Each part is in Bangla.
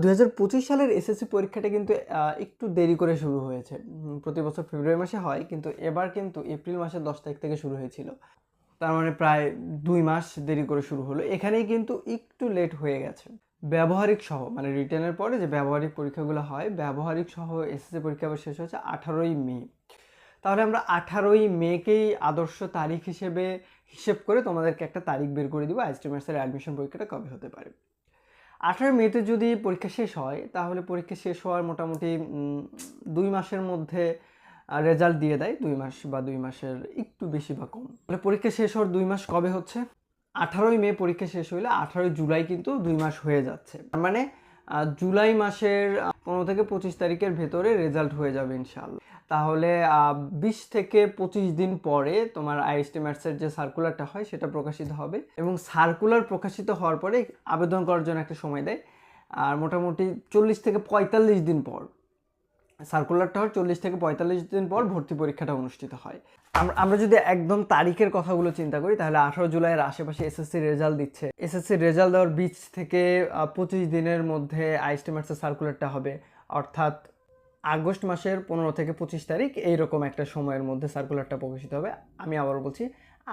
দু হাজার পঁচিশ সালের এসএসসি পরীক্ষাটা কিন্তু একটু দেরি করে শুরু হয়েছে। প্রতি বছর ফেব্রুয়ারি মাসে হয়, কিন্তু এবার কিন্তু এপ্রিল মাসের দশ তারিখ থেকে শুরু হয়েছিল। তার মানে প্রায় দুই মাস দেরি করে শুরু হলো। এখানেই কিন্তু একটু লেট হয়ে গেছে। ব্যবহারিক সহ মানে রিটার্নের পরে যে ব্যবহারিক পরীক্ষাগুলো হয়, ব্যবহারিক সহ এসএসসি পরীক্ষা আবার শেষ হয়েছে আঠারোই মে। তাহলে আমরা আঠারোই মেকেই আদর্শ তারিখ হিসেবে হিসেব করে তোমাদেরকে একটা তারিখ বের করে দিব। আইএসটি ম্যাথসের অ্যাডমিশন পরীক্ষাটা কবে হতে পারে? আঠারো মেতে যদি পরীক্ষা শেষ হয়, তাহলে পরীক্ষা শেষ হওয়ার মোটামুটি দুই মাসের মধ্যে রেজাল্ট দিয়ে দেয়, দুই মাস বা দুই মাসের একটু বেশি বা কম। তাহলে পরীক্ষা শেষ হওয়ার দুই মাস কবে হচ্ছে? আঠারোই মে পরীক্ষা শেষ হইলে আঠারোই জুলাই কিন্তু দুই মাস হয়ে যাচ্ছে। তার মানে জুলাই মাসের পনেরো থেকে পঁচিশ তারিখের ভেতরে রেজাল্ট হয়ে যাবে ইনশাল্লাহ তাহলে বিশ থেকে পঁচিশ দিন পরে তোমার আইএসটি ম্যাটসের যে সার্কুলারটা হয়, সেটা প্রকাশিত হবে এবং সার্কুলার প্রকাশিত হওয়ার পরে আবেদন করার জন্য একটা সময় দেয়। আর মোটামুটি চল্লিশ থেকে পঁয়তাল্লিশ দিন পর সার্কুলারটা হয়, চল্লিশ থেকে পঁয়তাল্লিশ দিন পর ভর্তি পরীক্ষাটা অনুষ্ঠিত হয়। আমরা আমরা যদি একদম তারিখের কথাগুলো চিন্তা করি, তাহলে আঠারো জুলাইয়ের আশেপাশে এসএসসি রেজাল্ট দিচ্ছে। এসএসসি রেজাল্ট দেওয়ার বিচ থেকে পঁচিশ দিনের মধ্যে আইএসটি ম্যাটসের সার্কুলারটা হবে। অর্থাৎ আগস্ট মাসের পনেরো থেকে পঁচিশ তারিখ এইরকম একটা সময়ের মধ্যে সার্কুলারটা প্রকাশিত হবে। আমি আবার বলছি,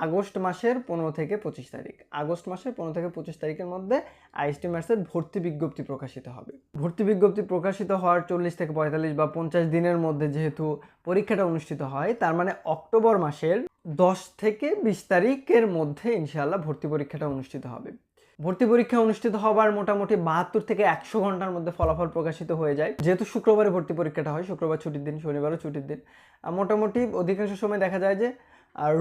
আগস্ট মাসের পনেরো থেকে পঁচিশ তারিখ। আগস্ট মাসের পনেরো থেকে পঁচিশ তারিখের মধ্যে আইএসটি ম্যাথসের ভর্তি বিজ্ঞপ্তি প্রকাশিত হবে। ভর্তি বিজ্ঞপ্তি প্রকাশিত হওয়ার চল্লিশ থেকে পঁয়তাল্লিশ বা পঞ্চাশ দিনের মধ্যে যেহেতু পরীক্ষাটা অনুষ্ঠিত হয়, তার মানে অক্টোবর মাসের দশ থেকে বিশ তারিখের মধ্যে ইনশাআল্লাহ ভর্তি পরীক্ষাটা অনুষ্ঠিত হবে। ভর্তি পরীক্ষা অনুষ্ঠিত হবার মোটামুটি বাহাত্তর থেকে একশো ঘণ্টার মধ্যে ফলাফল প্রকাশিত হয়ে যায়। যেহেতু শুক্রবারে ভর্তি পরীক্ষাটা হয়, শুক্রবার ছুটির দিন, শনিবারও ছুটির দিন। মোটামুটি অধিকাংশ সময় দেখা যায় যে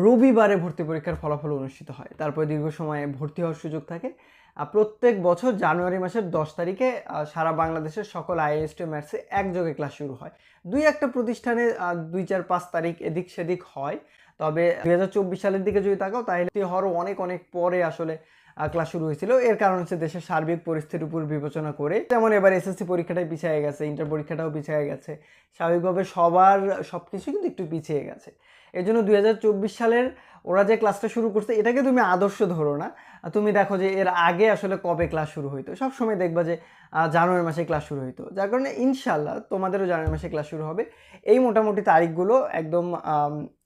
রবিবারে ভর্তি পরীক্ষার ফলাফল অনুষ্ঠিত হয়। তারপরে দীর্ঘ সময়ে ভর্তি হওয়ার সুযোগ থাকে। আর প্রত্যেক বছর জানুয়ারি মাসের দশ তারিখে সারা বাংলাদেশের সকল আইএসটি ম্যাথসে একযোগে ক্লাস শুরু হয়। দুই একটা প্রতিষ্ঠানে দুই চার পাঁচ তারিখ এদিক সেদিক হয়। তবে দুই হাজার চব্বিশ সালের দিকে যদি তাকাও, তাহলে হরও অনেক অনেক পরে আসলে ক্লাস শুরু হয়েছিল। এর কারণ হচ্ছে দেশের সার্বিক পরিস্থিতির উপর বিবেচনা করে। যেমন এবার এসএসসি পরীক্ষাটাই পিছিয়ে গেছে ইন্টার পরীক্ষাটাও পিছিয়ে গেছে। স্বাভাবিকভাবে সবার সব কিছু কিন্তু একটু পিছিয়ে গেছে। এই জন্য দুই হাজার চব্বিশ সালের ওরা যে ক্লাসটা শুরু করছে, এটাকে তুমি আদর্শ ধরো না। তুমি দেখো যে এর আগে আসলে কবে ক্লাস শুরু হইতো। সবসময় দেখবা যে জানুয়ারি মাসে ক্লাস শুরু হইতো। যার কারণে ইনশাল্লাহ তোমাদেরও জানুয়ারি মাসে ক্লাস শুরু হবে। এই মোটামুটি তারিখগুলো একদম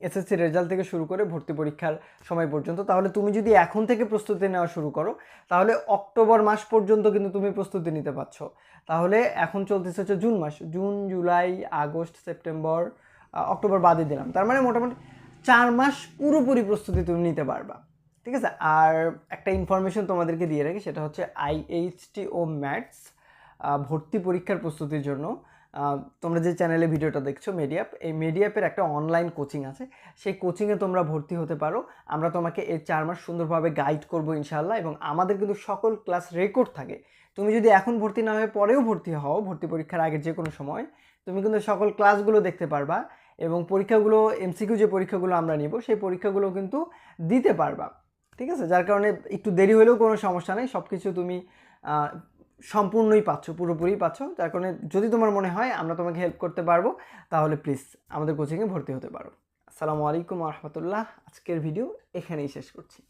এসএসসি রেজাল্ট থেকে শুরু করে ভর্তি পরীক্ষার সময় পর্যন্ত। তাহলে তুমি যদি এখন থেকে প্রস্তুতি নেওয়া শুরু করো, তাহলে অক্টোবর মাস পর্যন্ত কিন্তু তুমি প্রস্তুতি নিতে পারছ। তাহলে এখন চলতেছে হচ্ছে জুন মাস। June, July, August, September October বাদে দিলাম। তার মানে মোটামুটি চার মাস পুরোপুরি প্রস্তুতি তুমি নিতে পারবা। ঠিক আছে? আর একটা ইনফরমেশন তোমাদেরকে দিয়ে রাখি, সেটা হচ্ছে আইএইচটি ও ম্যাথস ভর্তি পরীক্ষার প্রস্তুতির জন্য। তোমরা যে চ্যানেলে ভিডিওটা দেখছ মেডিয়াপ এই মেডিয়াপের একটা অনলাইন কোচিং আছে। সেই কোচিংয়ে তোমরা ভর্তি হতে পারো। আমরা তোমাকে এই চার মাস সুন্দরভাবে গাইড করব ইনশাল্লাহ এবং আমাদের কিন্তু সকল ক্লাস রেকর্ড থাকে। তুমি যদি এখন ভর্তি না হয়ে পরেও ভর্তি হও, ভর্তি পরীক্ষার আগে যে কোনো সময়, তুমি কিন্তু সকল ক্লাসগুলো দেখতে পারবা। এবং পরীক্ষাগুলো এমসিকিউ যে পরীক্ষাগুলো আমরা নিব, সেই পরীক্ষাগুলো কিন্তু দিতে পারবা। ঠিক আছে? যার কারণে একটু দেরি হলেও কোনো সমস্যা নেই। সব কিছু তুমি সম্পূর্ণই পাচ্ছ, পুরোপুরি পাচ্ছ। যার কারণে যদি তোমার মনে হয় আমরা তোমাকে হেল্প করতে পারব, তাহলে প্লিজ আমাদের কোচিংয়ে ভর্তি হতে পারো। আসসালামু আলাইকুম রহমতুল্লাহ। আজকের ভিডিও এখানেই শেষ করছি।